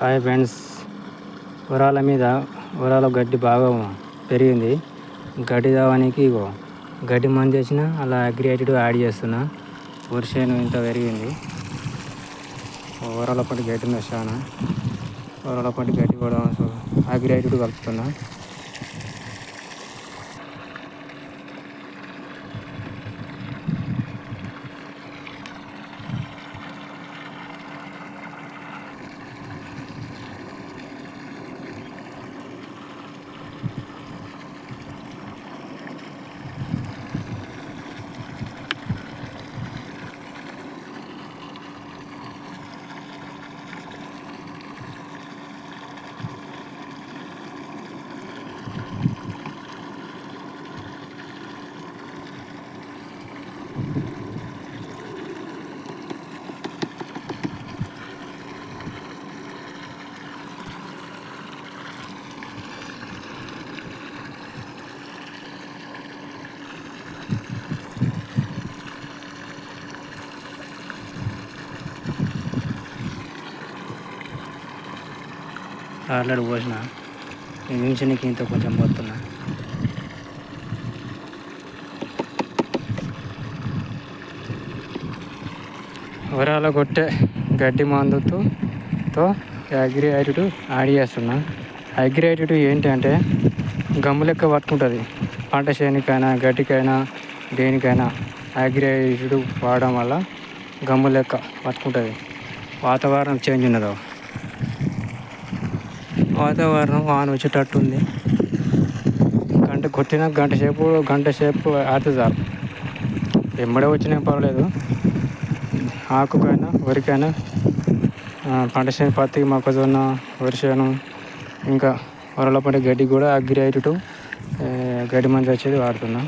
Hi friends. ఉరాల మీద ఉరాల గడ్డి బాగా పెరిగింది. గడ్డి దావానికి ఇగో గడ్డి మంది చేసిన అలా అగ్రియేటెడ్ యాడ్ చేస్తున్నా. వర్షం ఇంత పెరిగింది. వరాల పట్టి గడ్డి వచ్చాను చాలా పట్టి గడ్డి కూడా అగ్రియేటెడ్ కలుపుతున్నా. ఆల్రెడీ పోసిన. నిమిషానికి ఇంత కొంచెం పోతున్నా. వరాల కొట్టే గడ్డి మందుతో తో యాడ్ చేస్తున్నా. అగ్రియేటెడ్ ఏంటి అంటే గమ్ము లెక్క పట్టుకుంటుంది. పంట చేనికైనా గడ్డికైనా దేనికైనా అగ్రియేటెడ్ వాడడం వల్ల గమ్ము లెక్క పట్టుకుంటుంది. వాతావరణం చేంజ్ ఉన్నదో. వాతావరణం వాన వచ్చేటట్టు ఉంది గంట కొట్టిన గంట సేపు గంట సేపు ఆడితే చాలు. ఎమ్మడే వచ్చినా పర్వాలేదు. ఆకుకైనా వరికైనా పంట చేను పత్తి మొక్కజొన్న వరిసేను ఇంకా వరలో పంట గడ్డి కూడా అగ్రియేటెడ్ గడ్డి మంది వచ్చేది వాడుతున్నా.